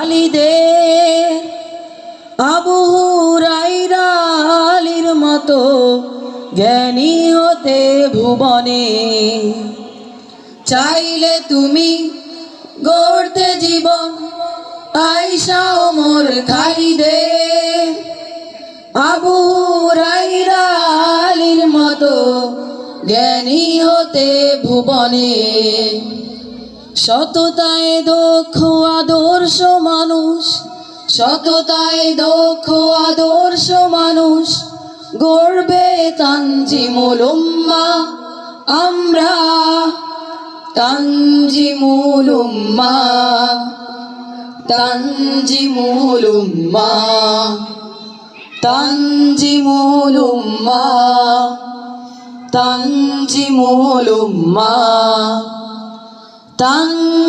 আলিদে আবু রাইরালির মতো জ্ঞানী হতে ভুবনে। চাইলে তুমি গড়তে জীবন আইসা ওমর খালিদে। আবু রাইরালির মতো জ্ঞানী হতে ভুবনে। সততায় দক্ষ, আদর্শ মানুষ। সততায় দক্ষ, আদর্শ মানুষ। গর্বে তাঞ্জি মুলুম্মা আমরা তাঞ্জি মুলুম্মা তাঞ্জি মুলুম্মা 当。